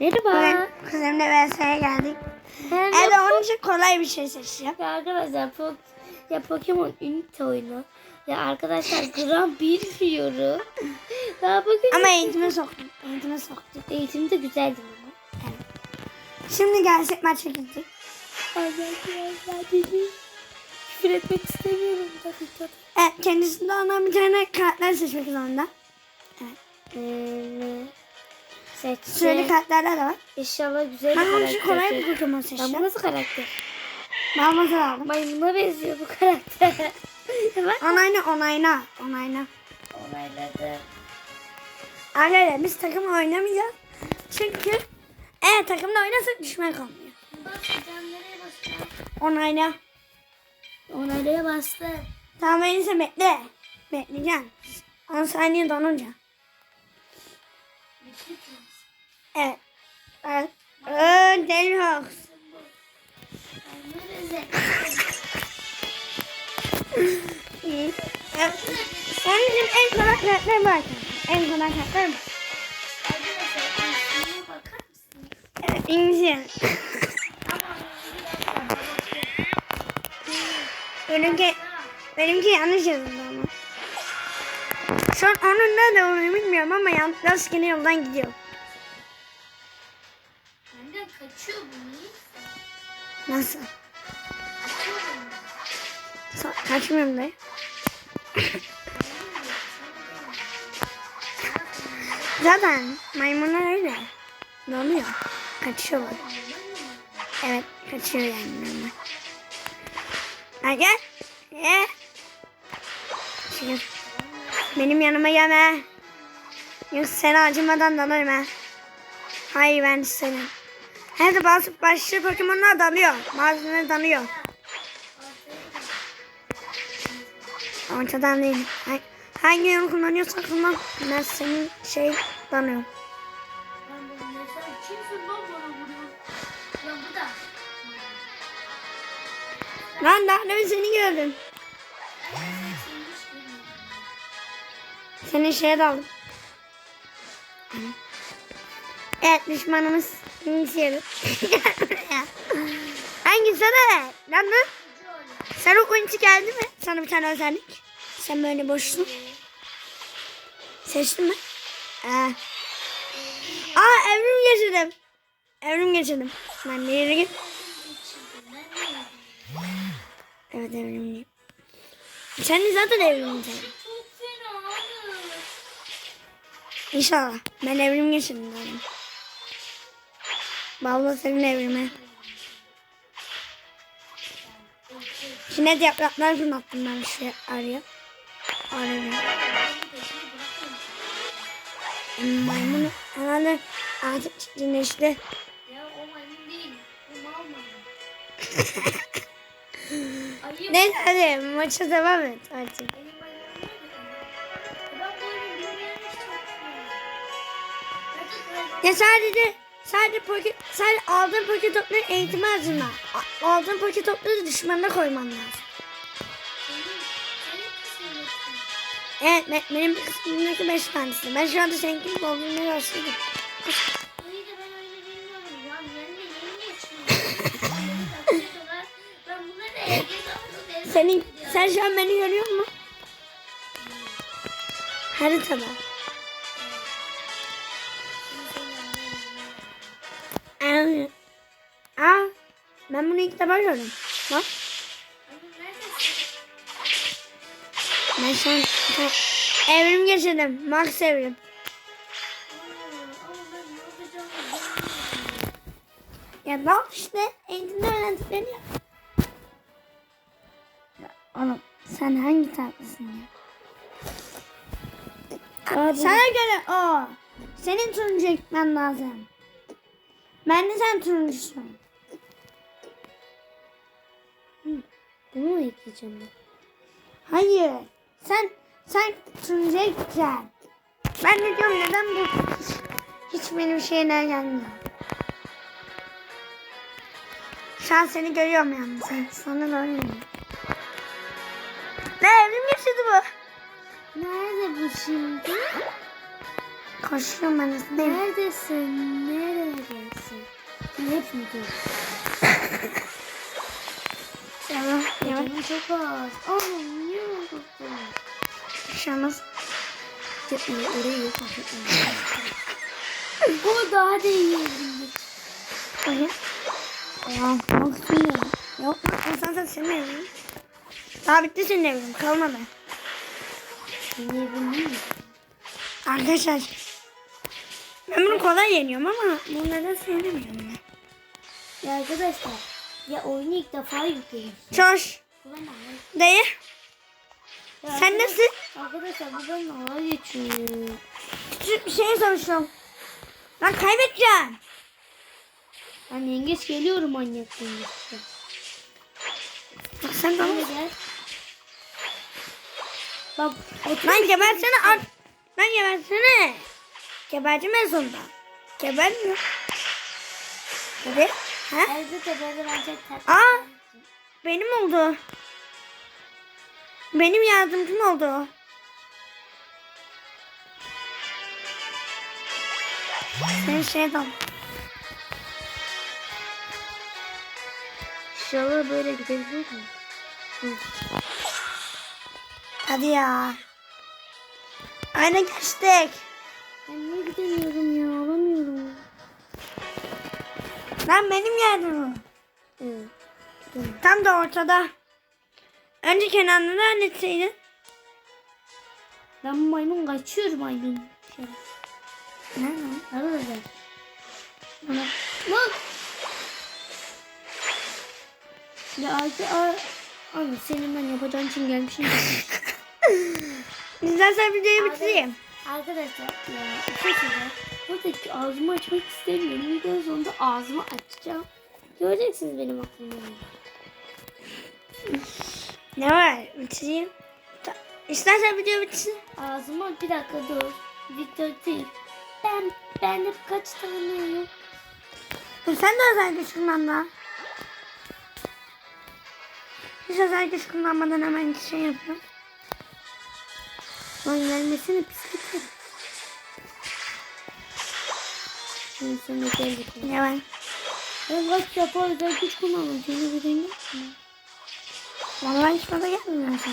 Merhaba. Bugün kuzenimle VS'ye geldik. Ben Evet onun için kolay bir şey seçeceğim. Arkadaşlar po ya Pokemon Unite oyunu. Ya arkadaşlar gram bilmiyorum. Daha bugün Ama eğitime soktum. Eğitime soktum. eğitim de güzeldi ama. Şimdi gelsek maça gittik. Ay ben biraz daha dedi. Küfür etmek istemiyorum tabii tabii. Evet kendisinde olan bir tane karakter seçmek zorunda. Ee, ne? Seçti. Şöyle karakterler de var. İnşallah güzel bir Ben karakter. için kolay bir seç. Pokemon bu seçeceğim. nasıl karakter? Ben mazhar aldım. Maymuna benziyor bu karakter. Onayla onayla. Onayla. Onayladım. Arkadaşlar biz takım oynamayacağız. Çünkü eğer takımda oynasak düşman kalmıyor. Onayla. Onaylaya bastı. Tamam öyleyse bekle. Bekleyeceğim. 10 saniye donunca. Evet. Evet. Onun için en kolay karakter var. En kolay karakter bu. Evet, İngilizce. Benimki, yanlış yazıldı ama. An onun nerede olduğunu bilmiyorum ama yan, rastgele yoldan gidiyor. Benden kaçıyor niye? Nasıl? Sa- kaçmıyorum dayı. Zaten maymunlar öyle. Ne oluyor? Kaçıyorlar. Evet kaçıyor yani. onlar. Ha gel. Gel. Çıkın. Benim yanıma gelme. Yoksa seni acımadan dalarım ha. Hayır ben senin. Hadi bas, başlı Pokemon'lar dalıyor. Bazıları dalıyor. Ortadan değil. Ha- Hangi yolu kullanıyorsan kullan. Ben senin şey da. Lan daha demin seni gördüm. Senin şeye daldım. Evet düşmanımız İngilizce. Hangisi de? Lan dur. Sen o oyuncu geldi mi? Sana bir tane özellik. Sen böyle boşsun. Seçtin mi? Ee. Aa evrim geçirdim. Evrim geçirdim. Ben de yere git. Evet evrimliyim. Sen de zaten evrimlisin. İnşallah. Ben evrim geçirdim zaten. Vallahi senin evrimi. Şimdi yapraklar fırlattım ben şu araya. Araya. Maymun herhalde artık çiftleşti. Ya o maymun değil. Bu mal maymun. Neyse hadi maça devam et artık. Ya sadece sadece poket sadece aldığın poket topları eğitime hazırla. A- Aldığın poket topları düşmanına koyman lazım. Evet be- benim kısmımdaki 5 tanesi. Ben şu anda seninkini doldurmaya başladım. Ben. Ben. Senin, sen şu an beni görüyor musun? Haritada. İlk defa gördüm. Bak ben şu an evrim geçirdim. Max evrim. Ya bak işte eğitimde öğrendiklerini yap. Ya oğlum sen hangi tatlısın ya? Abi. Sana göre o. Senin turuncu ekmen lazım. Ben de sen turuncusun. Bunu mu ekleyeceğim ben? Hayır. Sen sen turuncu ekeceksin. Ben de diyorum neden bu hiç, benim şeyler gelmiyor. Şu an seni görüyorum yalnız. Sen, sana öyle. Ne evrim geçirdi bu? Nerede bu şimdi? Koşuyorum ben hızlıyım. Neredesin? Nerede? gelsin. Şimdi hepsini koy. Canım çok az. Ama niye oldu bu? Olmaz. Gitmeyi oraya yok. Bu daha da iyi. Bakayım. Ya nasıl ya? Yok sen sen senin evin. Daha bitti senin evin. Kalmadı. Niye bunu Arkadaşlar. Ben bunu kolay yeniyorum ama bunu neden söylemiyorum ya. Ya arkadaşlar. Ya oyunu ilk defa yükledim. Çoş. Bu ben alay. Dayı. Ya Sen arkadaş- nasıl? Arkadaşlar bu ben alay geçiyor. Küçük bir şey sormuştum. Lan kaybedeceğim. Ben yengeç geliyorum manyak yengeç. Bak sen de Hadi gel. Bak otur. Lan gebersene at. Lan gebersene. Gebercim en sonunda. Gebermiyor. Hadi. Ha? Evde de böyle bence tatlı. Aa. Benim oldu. Benim yardımcım oldu. Sen şey dal. İnşallah böyle gidebilir mi? Hadi ya. Ayna geçtik. Ben niye gidemiyorum ya? Alamıyorum. Lan benim yardımım. Evet. Tam da ortada. Önce Kenan'la halletseydin. Ben maymun kaçıyor maymun. Şey. Ne? Arkadaşlar. Bana. Lan. Ya artık a Anne senin ben yapacağın için gelmişim. İstersen videoyu bitireyim. Arkadaşlar ya şey söyleyeceğim. Buradaki ağzımı açmak istemiyorum. Videonun sonunda ağzımı açacağım. Göreceksiniz benim aklımda. Ne. Var? Bitireyim. İstersen video bitsin. Ağzıma bir dakika dur. Video değil. Ben bende kaç tane yok. Dur sen de özel güç kullanma. Hiç özel güç kullanmadan hemen şey yapıyorum. Lan gelmesine pislik herif. Şimdi sen de. Ne var? Ben kaç defa özel güç kullandım. Seni bir Vallahi hiç bana gelmiyor sen.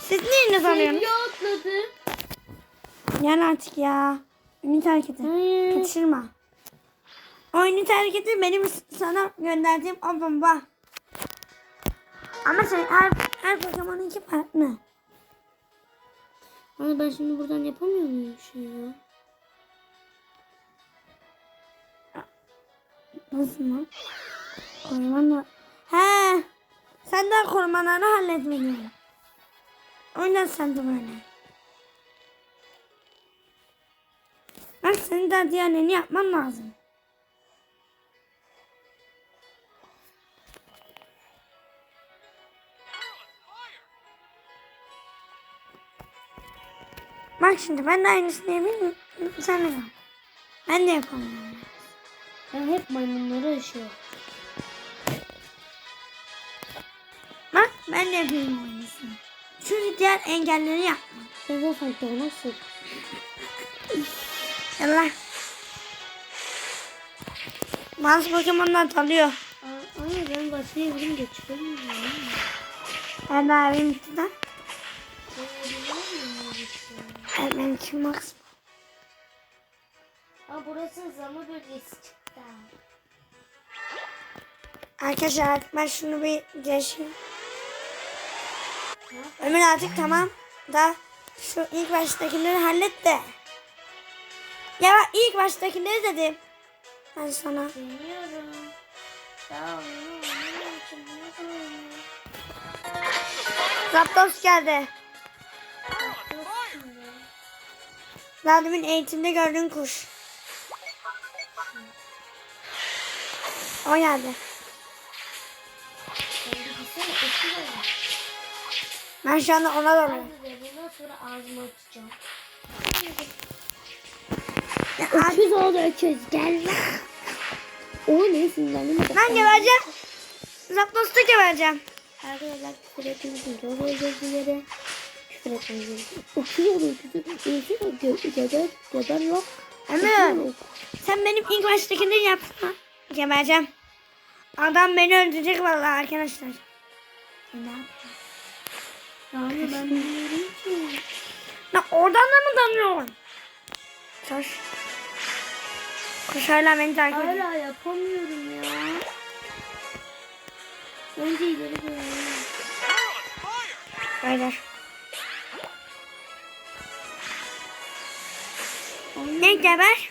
Siz neyiniz alıyorsunuz? Sevgi atladı. Gel artık ya. Ünit hareketi. Hayır. Kaçırma. O ünit hareketi benim sana gönderdiğim o bomba. Ama sen her, her Pokemon'un iki farklı. Hani ben şimdi buradan yapamıyor muyum şey ya? Nasıl mı? Korumanla... He. Sen daha korumalarını halletmedin. O yüzden sen de böyle. Bak senin daha diğerlerini yapman lazım. Bak şimdi ben de aynısını yapayım. Sen de. Ben de yapamıyorum. Ben hep maymunları aşıyorum. Ben de yapayım aynısını. Çünkü diğer engelleri yapma. Sen o farklı nasıl? Yallah. Bazı Pokemon'lar dalıyor. Anne ben başlayabilirim geçiremiyorum. Ben de üstünden. Evet benim için Max. Aa burası zama bölgesi çıktı. Arkadaşlar ben şunu bir geçeyim. Ömür artık tamam. Da şu ilk baştakileri hallet de. Ya bak ilk baştakileri dedim. Ben sana. Zapdos geldi. Daha demin eğitimde gördüğün kuş. O geldi. Ben şu anda ona de bundan sonra ağzımı açacağım. Öküz oldu öküz gel lan. O ne sinirlendim. ben gebereceğim. Zapdos'ta gebereceğim. Arkadaşlar küfür ettiğiniz çok özür dilerim. Küfür için. Öküz oldu öküz. Öküz geber geber lan. Ömür. Sen benim ilk baştakini yapma. Gebereceğim. Adam beni öldürecek vallahi arkadaşlar. Ne yapacağım? Yani ben bilmiyorum ki. Lan oradan da mı dalıyorsun? Koş. Koş hala beni takip ediyor. Hala yapamıyorum ya. Önce ileri koyalım. Beyler. Ne geber?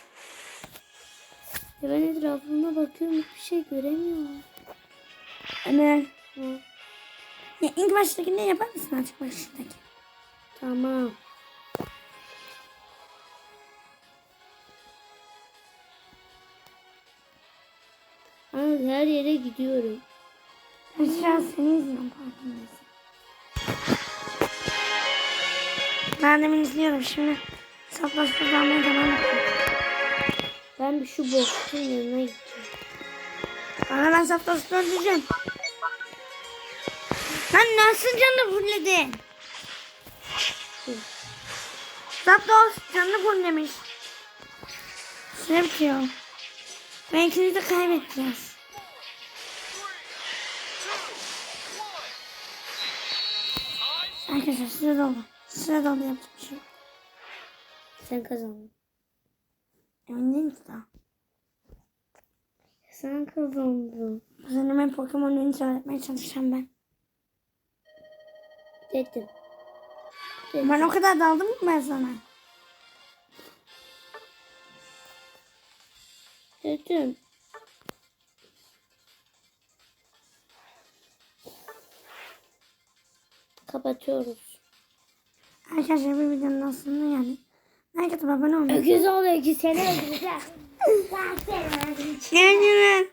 Ya ben etrafıma bakıyorum hiçbir şey göremiyorum. Ömer. Hı. Ya ilk baştakini yapar mısın açık baştaki? Tamam. Abi her yere gidiyorum. An seni izliyorum farkındaysan. Ben demin izliyorum şimdi. Saplaşma dalmaya devam ediyorum. Ben bir şu boşluğun yanına gideceğim. Bana ben saplaşma öldüreceğim. Lan nasıl canını fulledin? Zapdos canını fullemiş. Ne bitiyor? Ben ikinizi de kaybedeceğiz. Arkadaşlar süre doldu. Süre doldu yapacak bir şey. Sen kazandın. Emin değilim ki daha. Sen kazandın. Bu sene ben Pokemon oyunu öğretmeye çalışacağım ben. Dedim. Dedim. Ben o kadar daldım mı ben sana? Dedim. Kapatıyoruz. Arkadaşlar bir videonun aslında yani. Herkese abone olmayı. Öküz oluyor ki seni öldüreceğim. Ben seni öldüreceğim. Kendimi.